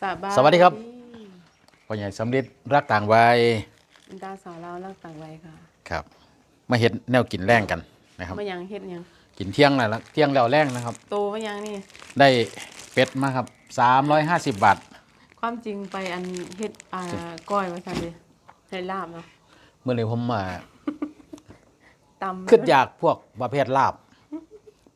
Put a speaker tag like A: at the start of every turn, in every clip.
A: สบาย
B: สวัสดีครับ พ่อใหญ่สำลิดรักต่างวัย
A: อินตาสาวเราวรักต่างวัยค่ะ
B: ครับ มาเห็ดแนวกินแรงกันนะครับ
A: มายังเฮ็ดหยัง
B: กินเที่ยงแล้วละเที่ยงแล้วแรงนะครับ
A: โตมายังนี่
B: ได้เป็ดมาครับ 350 บาท
A: ความจริงไปอันเฮ็ดอ่าก้อยว่าซั่นเด้เฮ็ดลาบเนาะ
B: เมื่อนี้ผมมา
A: ตำ
B: คิดอยากพวกประเภทลาบ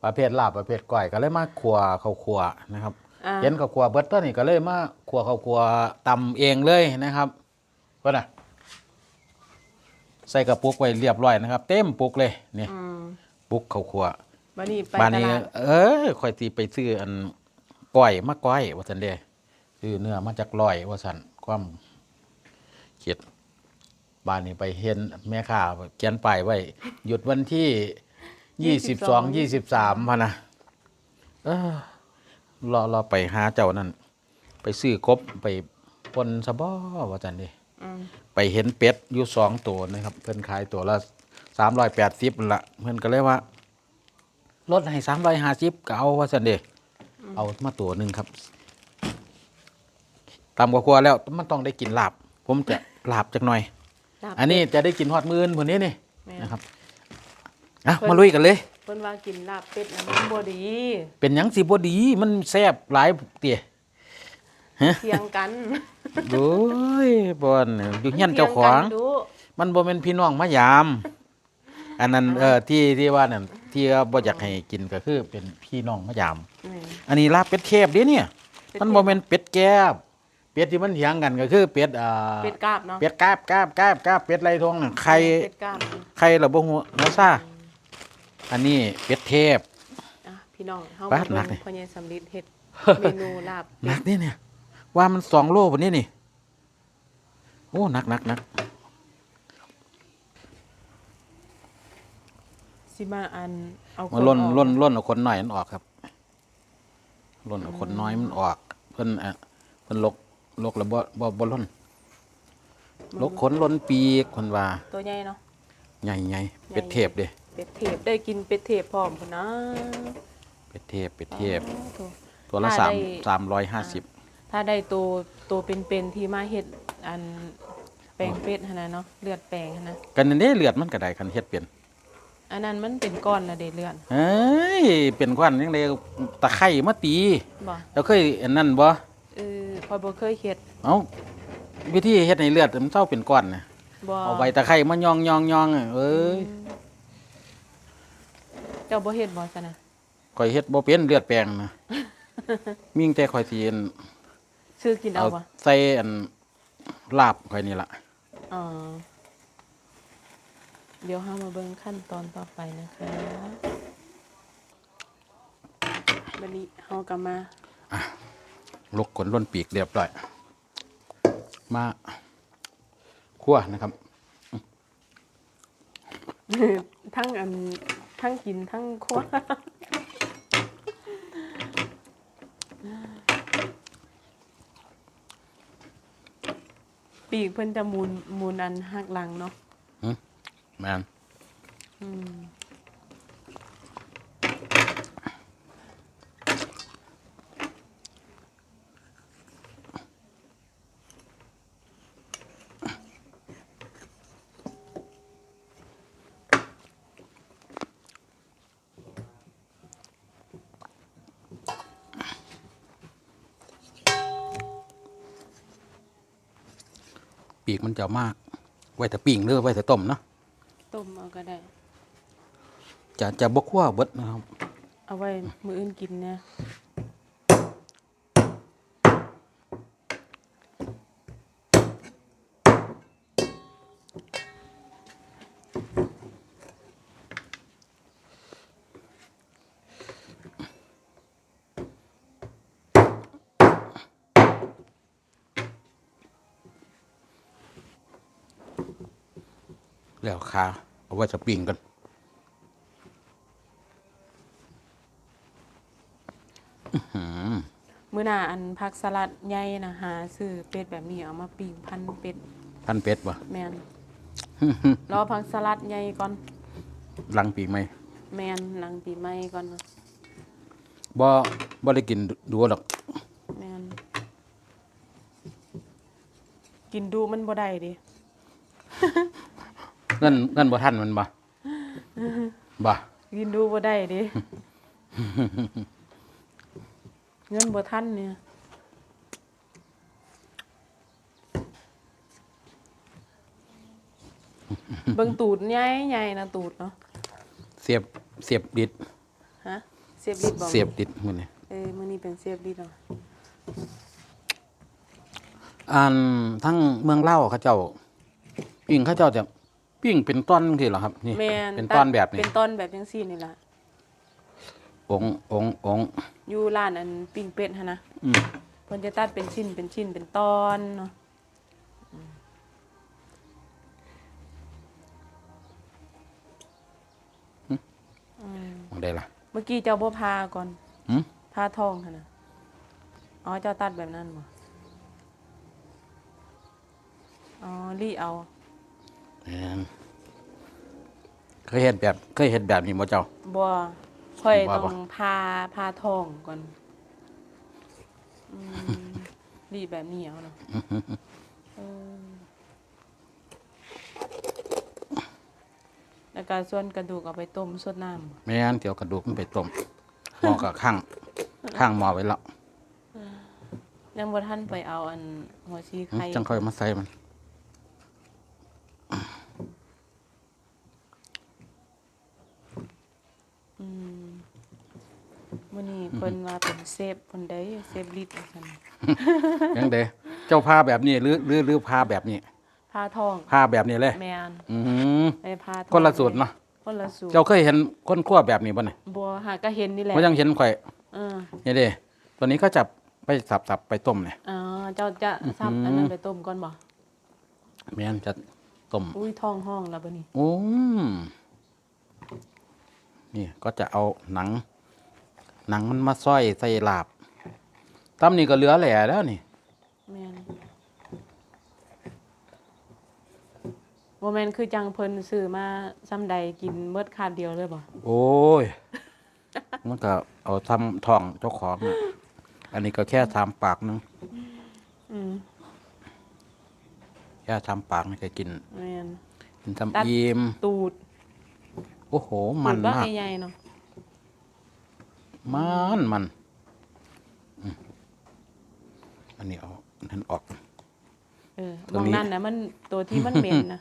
B: ประเภทลาบประเภทก้อยก็เลยมาครัวข้าวครัวนะครับ
A: อ่า
B: เห็นข้าวครัวเบิดตัวนี้ก็เลยมาครัวข้าวครัวตำเองเลยนะครับเพื่อนน่ะใส่กระปุกไว้เรียบร้อยนะครับ เต็มปุกเลยนี่
A: อืม
B: ปุกข้าวครัว
A: บัดนี้ไป
B: บ้าน
A: ต
B: นี้
A: ลาด
B: เออคอยตีไปซื้ออันก้อยมาก้อยว่าสันเดซื้อเนื้อมาจากลอยว่าสันความเขียดบ้านนี้ไปเห็นแม่ค้าเขียนป้ายไว้ หยุดวันที่ยี่สิบสองยี่สิบสามพะนะเออ รอรอไปหาเจ้านั่นไปซื้อกบไปปนสะบอว่าสันเด
A: อืม
B: ไปเห็นเป็ดอยู่สองตัวนะครับ เพิ่นขายตัวละสามร้อยแปดสิบละเพิ่นก็เลยว่าลดให้สามร้อยห้าสิบก็เอาว่าสันเดเอามาตัวหนึ่งครับตามกว่าๆแล้วมันต้องได้กินลาบ ผมจะลาบจักหน่อย
A: ลาบ
B: อันนี้จะได้กินฮอดมือนพวกนี้นี่
A: แม่
B: นะครับ อะมาลุยกันเลย
A: เพิ่นว่ากินลาบเป็ดน่ะมันบ่ดี
B: เป็นหยังสิบ่ดีมันแซ่บหลายเตี่ย
A: เถียงกัน
B: โอ้ยบอนอยู่เฮียนเจ้าของ
A: ถียกันดู
B: มันบ่เป็นพี่น้องมายาม อันนั้นเอ่อที่ที่ว่านั่นที่ว่าบ่อยากให้กินก็คือ เป็นพี่น้องมายาม
A: นี่
B: อันนี้ลาบเป็ดเทพเด้เนี่ย มันบ่แม่นเป็ดแก้บเป็ดที่มันเถียงกันก็คือเป็ดอ่า
A: เป็ดกาบเนาะ
B: เป็ดกาบกาบกาบกาบเป็ดไรทองน่ะไข่
A: เป็ดกาบ
B: ไข่ระบ่หัวหัวซ่า อันนี้เป็ดเทพ
A: อะพี่น้องเฮา
B: ปา
A: มา
B: ดหนั
A: เบิ่
B: ก
A: ง
B: นี่
A: พ่อใหญ่สำลิดเฮ็ดเมนูลาบ
B: หนักนี่เนี่ย ว่ามันสองโลบัดนี้นี่ โอ้หนักหนักหนัก
A: สิมาอันเอา
B: มาล่น
A: คออก
B: ล่นล่นเอาคนน้อยมันออกครับล่นเอาคนน้อยมันออก เพิ่นอะเพิ่นลกลกแล้วบ่บ่บ่ล่นลกขนล่นปีกคนว่า
A: ตัวใหญ่เนาะ
B: ใหญ่ใหญ่เป็ดเทพเด้
A: เป็ดเทพได้กินเป็ดเทพพร้อมพุ่นนะ
B: เป็ดเทพเป็ดเทพ
A: อ๋อโถ่
B: ตัวละ
A: ถ้า
B: สาม
A: ได้
B: สามร้อยห้าสิบ
A: ถ้าได้ตัวตัวเป็นๆที่มาเฮ็ดอันแปลงเป็ดหั่นน่ะเนาะเลือดแปลงหั่นนะ
B: กันนั่นเด้เลือดมันก็ได้คันเฮ็ดเป็น
A: อันนั้นมันเป็นก้อนละเด้เลือด
B: เฮ้ยเป็นควันยังไงตะไคร่มาตี
A: บ่
B: แล้วเคยอันนั้นบ่
A: เออพอยบ่เคยเฮ็ด
B: เอ้าวิธีเฮ็ดให้เลือดมันเศร้าเป็นก้อนน่ะ
A: บ่
B: เอาใบตะไคร่มายองยองยองอะเอ้ย
A: เจ้าบ่เฮ็ดบ่ซั่นน่ะ
B: ข่อยเฮ็ดบ่เป็นเลือดแปลงนะมีแต่ข่อยสิอัน
A: ซื้อกิน
B: เอา
A: เอาบ่
B: ใส่อันลาบข่อยนี่ล่ะ
A: อ๋อเดี๋ยวเฮามาเบิ่งขั้นตอนต่อไปนะคะบัดนี้เฮาก็มา
B: ลกขนล้นปีกเรียบร้อย มาคั่วนะครับ
A: ทั้งอัน ทั้งกินทั้งครัวปีกเพิ่นจะมูนมูนอันหักหลังเนาะ
B: แม่น
A: อืม
B: ปีกมันจะมาก ไว้แต่ปิ้งหรือไว้แต่ต้มเนาะ
A: ต้มเอาก็ได้
B: จะจะบกคั่วเบิดนะครับ
A: เอาไว้มืออื่นกินเนี่ย
B: แล้วขาเอาไว้จะปิ้งกัน
A: มื้อหน้าอันผักสลัดใหญ่นะหาซื้อเป็ดแบบนี้เอามาปิ้งพันเป็ด
B: พันเป็ดบ่
A: แม่นรอผักสลัดใหญ่ก่อน
B: หลังปีกไหม
A: แม่นหลังปีใหม่ก่อนเนาะ
B: บ่บ่ได้กินดูดอก
A: แม่นกินดูมันบ่ได้ดิ
B: เงินเงินบ่ทันมันบ่บ่
A: กินดูบ่ได้ดิเงินบ่ทันเนี่ยเบิ่งตูดใหญ่ใหญ่นะตูดเนาะ
B: เสียบเสียบดิด
A: ฮะเสียบลิดบ่
B: เสียบดิดมื้อนี้
A: เออมื้อนี้เป็นเสียบลิดเนาะ
B: อันทั้งเมืองเล่าวเขาเจ้าปิ้งเขาเจ้าจะ ปิ้งเป็นต้อนทีเหรอครับนี่
A: แม่น
B: เป็นต้อนแบบนี้
A: เป็นต้อนแบบจังซี่นี่ล่ะ
B: องค์องค์องค์
A: อยู่ร้านอันปิ้งเป็ดหั่นนะ
B: อืม
A: เพิ่นจะตัดเป็นชิ้นเป็นชิ้นเป็นตอนเนาะ
B: มองได้ล่ะ
A: เมื่อกี้เจ้าบ่พาก่อน
B: หืม
A: พาทองหั่นน่ะอ๋อเจ้าตัดแบบนั้นบ่อ๋อรีเอา
B: แม่น เคยเห็นแบบ เคยเห็นแบบนี้บ่เจ้า
A: บ่ค่อย
B: ว่า
A: ต้
B: บ่
A: องพาพาทองก่อนอืมรีแบบนี้เอาเนาะเออแล้วก็ส่วนกระดูกเอาไปต้มสดน้ำ
B: แม่นเดี๋ยวกระดูกมันไปต้มหม้อกับข้าง ข้างหม้อไว้แล้ว
A: ยังบ่ทันไปเอาอันหัวชีไข่
B: จังค่อยมาใส่มัน
A: มื้อนี้เพิ่นว่าเป็นเซฟเพิ่นได้เซฟลิตว่าซั่น
B: ยังเด้เจ้าพาแบบนี้หรือหรือหรือพาแบบนี้
A: พาทอง
B: พาแบบนี้เลย
A: แม่น
B: อืม
A: ไปพาทอง
B: คนละสูตรเนาะ
A: คนละสูตร
B: เจ้าเคยเห็นคนคั่วแบบนี้บ่เนี่ย
A: บัวหาก็เห็นนี่แหละ
B: บ่ยังเห็นข่อย
A: เออ
B: นี่เด้ตัวนี้ก็จะไปสับๆไปต้มเนี่ย
A: อ๋อเจ้าจะซับอันนั้นไปต้มก่อนบ่
B: แม่นจะต้ม
A: อุ้ยท้องห้องแล้วบัดนี้
B: โอ้มนี่ก็จะเอาหนัง หนังมันมาซ้อยใส่ลาบตำนี่ก็เหลือแหล่แล้วนี่
A: แม่นบ่แม่นคือจังเพิ่นซื้อมาซ้ำใดกินเบิดคาบเดียวเลยบ่
B: โอ้ย มันก็เอาทำท้องเจ้าของอะอันนี้ก็แค่ทำปากนึง
A: อืม
B: แค่ทำปากนี่ก็กิน
A: แม่น
B: กิน
A: ตัด
B: ทำอิ่ม
A: ตูด
B: โอ้โห มัน
A: ตูดบัก
B: มาก
A: ใหญ่ๆเนาะ
B: มันมันอืมอันนี้เอานั่นออก
A: เออ
B: ตัว
A: มอง
B: นี้
A: นั่นน่ะมันตัวที่มันเหม็นนะ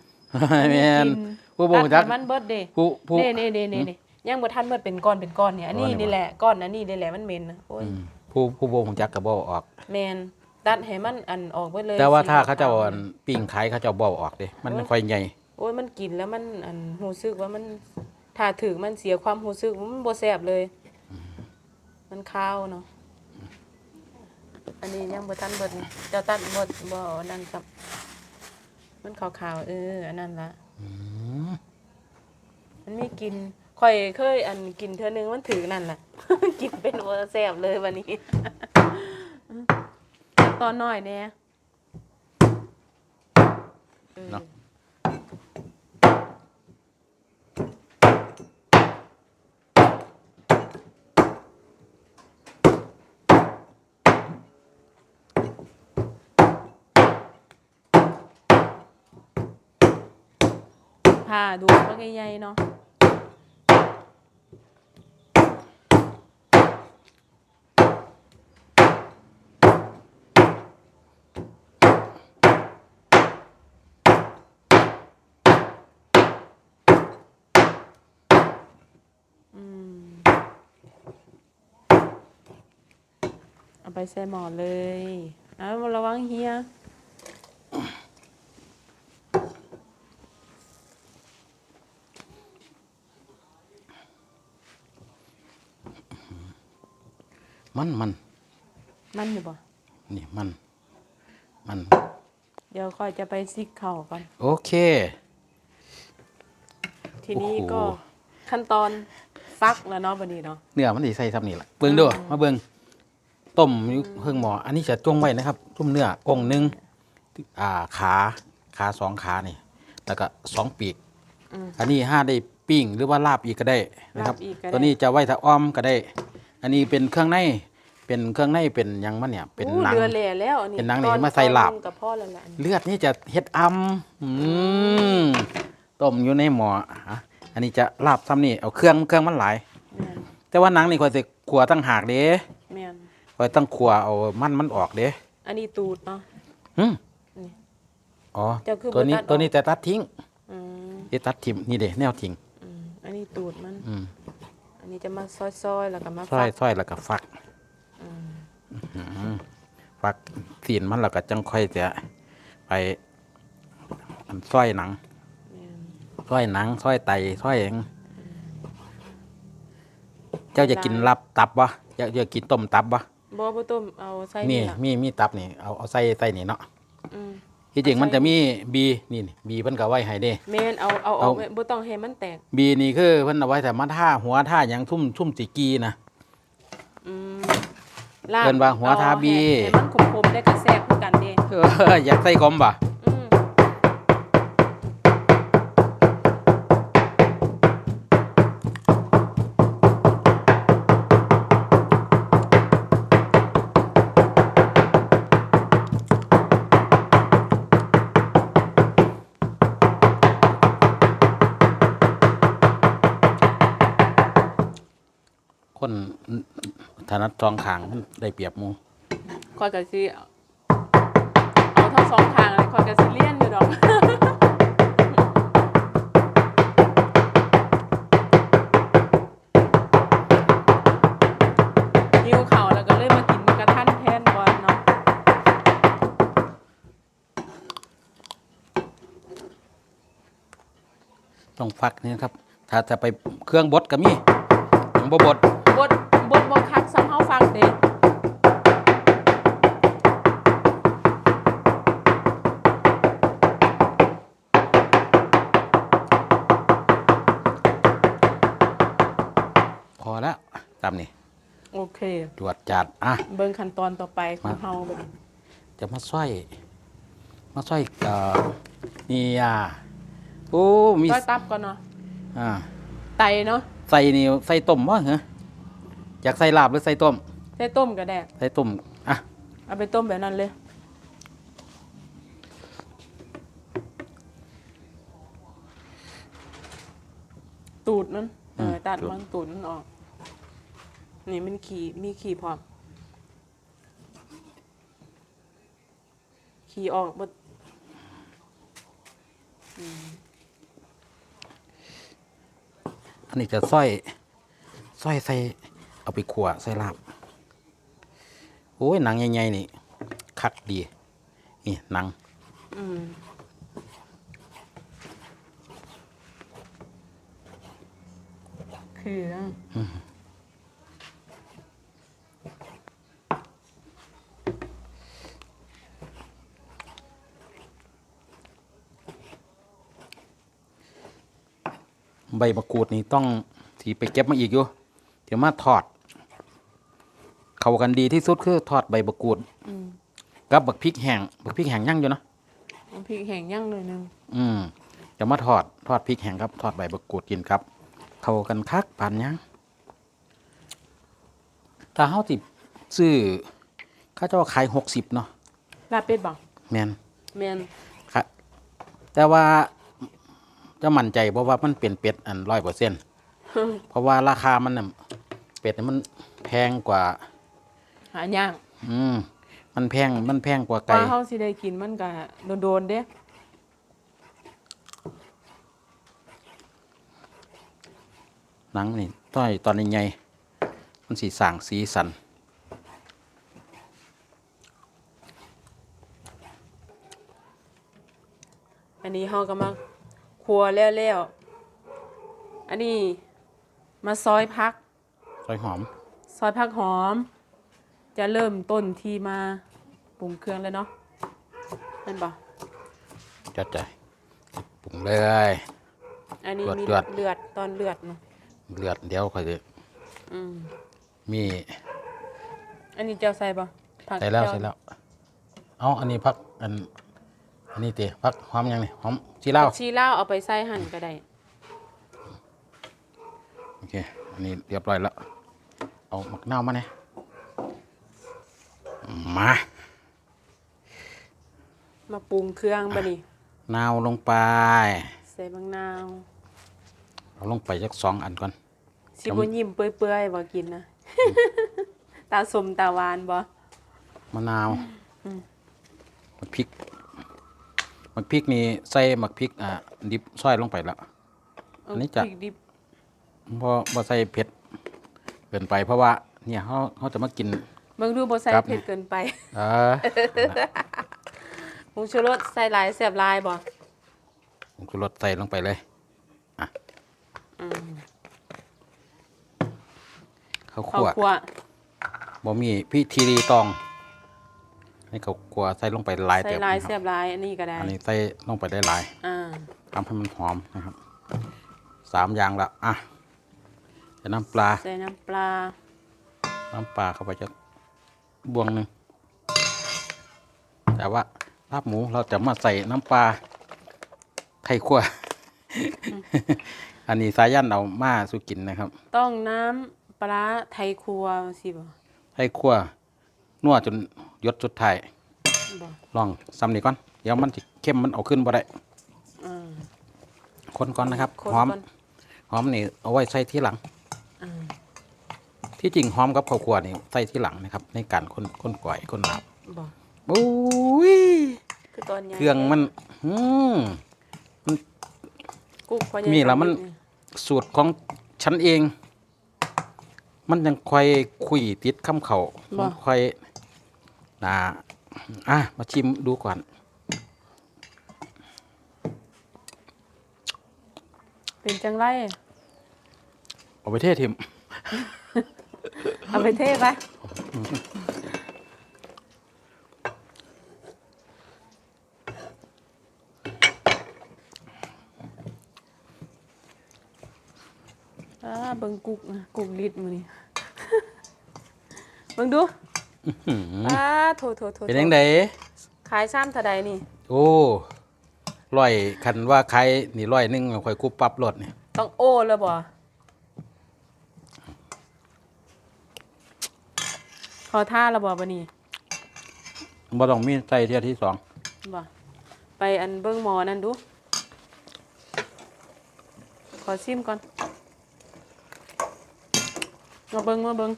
B: แม่น
A: กิน
B: ผู้บ่งจัก
A: ตัดให้มันเบิดเด้
B: ผู้ผู้
A: เน่เน่เน่เน่เน่ยังบ่ทันเบิดเป็นก้อนเป็นก้อนเนี่ยอันนี้
B: อ๋อนี่
A: นี่แหละก้อนอันนี้นี่แหละมันเหม็นนะโอ้ย
B: อืมผู้ผู้บ่งจักก็บ่ออก
A: แมนตัดให้มันอันออกเบิดเลย
B: แต่ว่า
A: สี
B: ถ้าเขาเจ้า
A: ขวๆ
B: อันปิ้งขายเขาเจ้าบ่ออกเด้มันค่อยใหญ่
A: โอ้ยมันกินแล้วมันอันรู้สึกว่ามันถ้าถึงมันเสียความรู้สึกมันบ่แซ่บเลย มันคาวเนาะอันนี้ยังบ่ทันเบิดนี่เจ้าตัดบ่บ่อันนั่นกับ มันขาวๆเอออันนั้นละ
B: อืม
A: มันมีกินข่อยเคย อันกินเทื่อนึงมันถือนั่นแหละกินเป็นบ่แซ่บเลยวันนี้ตอนน้อยแน่เออ
B: เนาะ
A: ผ่าดูมันใหญ่ๆเนาะอืมเอาไปใส่หมอเลย เอาระวังเฮีย
B: มันมัน
A: มันอยู่บ่
B: นี่มัน มัน
A: เดี๋ยวค่อยจะไปซิกเข่าก่อน
B: โอเค
A: ทีนี้
B: โอ้โห
A: ก็ขั้นตอนฟักแล้วเนาะบันนี้เนาะ
B: เนื้อมันสิใส่ซ้ำนี่แหละเบิ่งเด้อมาเบิ่งต้มอยู่เพิ่งหมอ อันนี้จะจงไว้นะครับทุ่มเนื้อกงหนึงอ่าขาขาสองขานี่ แล้วก็สองปีก
A: อืม
B: อันนี้ห้าได้ปิ้งหรือว่าลาบอีกก็ได้นะครับ
A: ลาบอีกก็ได้
B: ตัวนี้จะไว้ถ้าอ้อมก็ได้ อันนี้เป็นเครื่องในเป็นเครื่องในเป็นหยังมันเนี่ย เป็น
A: อู้
B: หนัง
A: เดือแหล่แล้วอันนี้
B: เป็นหนังนี่
A: ตอ
B: มาใส่ลาบ
A: ตอนกับพ่อแล้วล่ะอันนี้
B: เลือดนี่จะเฮ็ดอำอืมต้มอยู่ในหม้ออะอันนี้จะลาบซ้ำนี่เอาเครื่องเครื่องมันหลาย
A: แม่น
B: แต่ว่าหนังนี่ข่อยสิขัวตั้งหากเด้
A: แม่น
B: ข่อยตั้งขัวเอามันมันออกเด้
A: อันนี้ตูดเนาะ
B: หึ
A: นี่
B: อ๋อ
A: เจ้าคือ
B: ตัวนี้
A: บ่ตัดออก
B: ตัวนี้แต่ตัดทิ้ง
A: อืม
B: ที่ตัดทิ้งนี่เด้แนวทิ้ง
A: อืมอันนี้ตูดมัน
B: อืม
A: อั นนี้จะมาซอยๆแล้วก็มา
B: ซอย
A: ฟัก
B: ซอยแล้วก็ฟัก
A: อืม
B: อืมฟักสีนมันแล้วก็จังค่อยจะไปอันซอยหนัง
A: แม่น
B: ซอยหนังซอยไตซอยหยังเจ้าจะกินลับตับบ่เจ้าจะกินต้มตับบ่
A: บ่บ่ต้มเอาใส่
B: มี
A: นี่ล่ะ
B: มีมีตับนี่เอาเอาใส่ใส่นี่เนาะ
A: อืม
B: ที่จริงมันจะมีบีนี่นี่บีเพิ่นก็ไว้ให้เด้
A: แม่นเอาเอา
B: เอา
A: เอาบ่ต้องให้มันแตก
B: บีนี่คือเพิ่นเอาไว้แต่มาท่าหัวท่าหยังทุ่มทุ่มสิกีนะ
A: อืม
B: เอิ้นว่าหัวทาบี
A: ให้ให้มันขมๆได้กระแซ่บคือกันเด้
B: เอออยากใส่กลมบ่ ถนัดจองขางมันได้เปรียบหมู่
A: ข้อยก็สิเอาทั้งสองทางเลยข้อยก็สิเลียนอยู่ดอกหิวข้าวแล้วก็เลยมากินกระทันแทนก่อนเนาะ
B: ต้องฟักนี่นะครับ ถ้าจะไปเครื่องบดก็มีของบ่บด อแล้วตามนี่
A: โอเค
B: จวดจัดอะ
A: เบิ่งขั้นตอนต่อไปของ
B: มา
A: เฮาเบิ่ง
B: จะมาสร้อยมาสร้อยเอ่อนี่อะโอ้มี
A: ร้อยตับก่อนเนาะ
B: อ่า
A: ไตเนาะ
B: ใส่นี่ใส่ต้มวะเหรออยากใส่ลาบหรือใส่ต้ม
A: ใส่ต้มก็ได้
B: ใส่ต้มอะ
A: เอาไปต้มแบบนั้นเลยตูดมันเออตัดมันตูดมันออก นี่มันขี่มีขี่พร้อมขี่ออกบด
B: อันนี้จะสร้อยสร้อยใส่ เอาไปขัวใส่ลาบโอ้ยหนังใหญ่ๆนี่ คักดี นี่หนัง
A: อืมคือ
B: ใบมะกรูดนี่ต้องที่ไปเก็บมาอีกอยู่ เดี๋ยวมาทอด เข้ากันดีที่สุดคือทอดใบมะกรูด
A: อืม
B: กับบักพริกแห้งบักพริกแห้งย่างอยู่นะ
A: น้ำพริกแห้งย่างหน่อยหนึง
B: อืมจะมาทอดทอดพริกแห้งครับทอดใบมะกรูดกินครับ เข้ากันคักปานยังถ้าเฮาติซื้อเขาเจะว่าขายหกสิบเนาะ
A: ลาบเป็ดบ่
B: แมน
A: แมน
B: ค่ะแต่ว่าเจะมั่นใจเพราะว่ามันเป็นเป็ดอันร้อยเปอร์เซ็นต์เพราะว่าราคามันน่ะเป็ดนี่มันแพงกว่า
A: หาย่าง
B: อืมมันแพงมันแพงกว่า
A: ว่า
B: ไก่
A: เฮาสิได้กินมันก็โดนๆเด้
B: หนังนี่ต้อยตอนใหญ่ๆมันสีสร้างสีสัน
A: อันนี้เฮาก็มา ครัวแล้วๆอันนี้มาซอยพัก
B: ซอยหอม
A: ซอยผักหอม จะเริ่มต้นที่มาปรุงเครื่องแล้วเนาะนั่นปะ
B: จัดใจปรุงเลย
A: อันนี้มี
B: เดือด
A: เลือดตอนเลือดเนาะ
B: เลือดเดี๋ยวค่อยจะ
A: อืม
B: มี
A: อันนี้เจ้าใส่ปะผัก
B: ใส่แล้ว
A: เจ้า
B: ใส่แล้ว เอาอันนี้พักอัน อันนี้ตีพักหอมยังนี่หอมชีเหล้า
A: ผักชีลาวเอาไปใส่หั่นก็ได้
B: โอเค อันนี้เรียบร้อยแล้ว เอาหมักเน่าวมาเนี่ยมา
A: มาปรุงเครื่องบัดนี้
B: นาวลงไป
A: ใส่บางนาว
B: เอาลงไปจักสองอันก่อน
A: สิบ่ยิ้มเปื่อยๆบ่กินนะ ตาสมตาหวานบ่
B: มะนาวมักพริก มักพริกนี่ใส่มักพริกอ่าดิบซอยลงไปแล้ว อันนี้จะ
A: พริกดิบ
B: เพราะบ่ใส่เผ็ดเกินไปเพราะว่า เนี่ยเขาเขาจะมากิน
A: เบิ่งดูบ่ใส่
B: ครับ
A: เผ็ดเกินไป
B: เออ
A: ผงชูรสใส่หลายแซ่บหลายบ่
B: ผงชูรสใส่ลงไปเลยอะข้าว
A: ข้าว
B: คั่ว
A: คั่ว
B: บ่มีพิธีรีตอง ให้ข้าวคั่วใส่ลงไปหลาย
A: ใส่
B: เต็ม
A: หลาย
B: นะค
A: แซ่
B: รับบ
A: หลายอันนี้ก็ได้
B: อันนี้ใส่ลงไปได้หลาย
A: อ่า
B: ทำให้มันหอมนะครับสามอย่างละอะจะน้ำปลา
A: ใส่น้ำปลา
B: น้ำปลาเข้าไปจะบวงหนึ่งแต่ว่าลาบหมูเราจะมาใส่น้ำปลาไข่ขั่ว อันนี้สายันเอามาสุกินนะครับ
A: ต้องน้ำปลาไทยครัวสิบ่
B: ไข่ขั่วนัวจนห ยดสุดท้าย
A: บ่
B: ลองซ้ำนี่ก่อนเดี๋ยวมันสิเข้มมันเอาขึ้นบ่ได้
A: อ่า
B: คนก่อนนะครับ
A: คน
B: หอม
A: ก่อน
B: หอมนี่เอาไว้ใส่ที่หลัง
A: อ่า
B: ที่จริงหอมกับข้าวคั่วนี่ใส่ที่หลังนะครับ ในการคนคนก่อยคนลาบ
A: บ่
B: โอ้ย
A: คือตอนใหญ่
B: เครื่องมันอืม
A: กุ๊กพอใหญ่
B: มีแล้วมัน
A: สา
B: สูตรของฉันเอง มันยังค่อยคุยติดคำเขามันค่อย นะอะ มาชิมดูก่อน
A: เป็นจังไร
B: เอาไปเทศทิม
A: เอาไปเทไปอ่าเบิ่งกุ๊กนะกุ๊กลิดมื้อนี้เบิ่งดู อ่าโถโถโถ
B: เป็นยังไง
A: ขายซ้ำเท่าใดนี่
B: โอ้ร้อยคันว่าใครนี่ร้อยหนึงค่อยกุบปรับรถเนี่ย
A: ต้องโอ้แล้วบ่ขอท่าแล้วบ่บัดนี้
B: บ่ต้องมีใส่เที่ยที่สอง
A: บ่ไปอันเบิ่งหมอนั่นดู ขอซิมก่อนมาเบิ่งมาเบิ่ง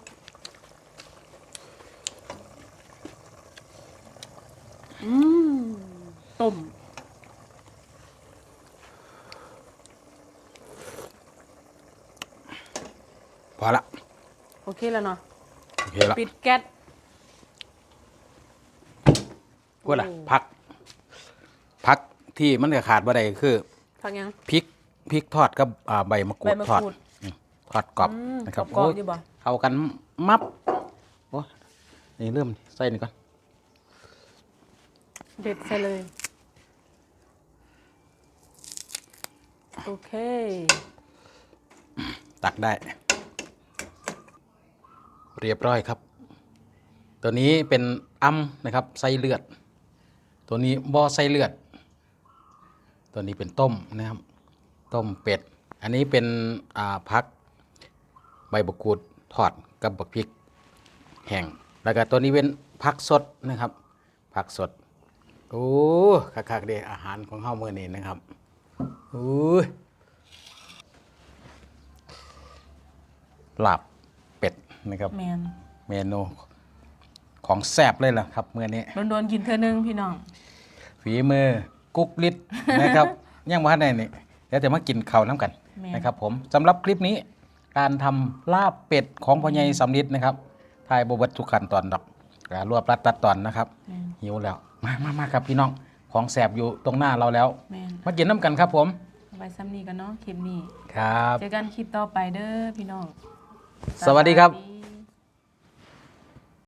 A: อืมต้ม
B: พอละ
A: โอเค แล้วเนาะ
B: โอเคละ
A: ปิดแก๊ส
B: พูดละ
A: โอ้
B: พัก พักที่มันจะขาดบ่ได้คือ
A: พักยัง
B: พริกพริกทอดกับอ่าใบมะกรู
A: ใบ
B: ด
A: มะ
B: ทอด
A: กรูด
B: อืมทอดกรอบ
A: อืม
B: นะครับ
A: กรอบๆ
B: โอ้ย
A: อยู่บ่
B: เข้ากันมับโอ้ยนี่เริ่มใส่นี่ก่อน
A: เด็ดใส่เลย โอเค
B: ตักได้ เรียบร้อยครับ ตัวนี้เป็นอ้ำนะครับไส้เลือด ตัวนี้บ่อไส้เลือด ตัวนี้เป็นต้มนะครับ ต้มเป็ด อันนี้เป็นอ่าพักใบบักกูดทอดกับบักพริกแห้งแล้วก็ตัวนี้เป็นผักสดนะครับผักสดโอ้คักๆเด้อาหารของเฮาเมื้อนี้นะครับโอ้ยลาบ นะครับ
A: แมน
B: เมนูของแซ่บเลยล่ะครับมื้อนี้
A: โดนๆกินเธอนึงพี่น้อง
B: ฝีมือกุ๊กลิดนะครับ ยังว่าได้นี่เดี๋ยวจะมากินข้าวน้ำกัน
A: แม่น
B: นะครับ ผมสำหรับคลิปนี้การทำลาบเป็ดของพ่อใหญ่สำลิดนะครับทายบเวบทุกขั้นตอนดอกอ่ารวบรัดตัดตอนนะครับ
A: แมน
B: หิวแล้วมามามาครับพี่น้องของแสบอยู่ตรงหน้าเราแล้ว
A: แมน
B: มากินน้ำกันครับผม
A: เอาไว้ซ้ำนี้กันเนาะคลิปนี้
B: ครับ
A: เจอกันคลิปต่อไปเด้อพี่น้อง
B: สวัสดีครับ
A: สวัสดี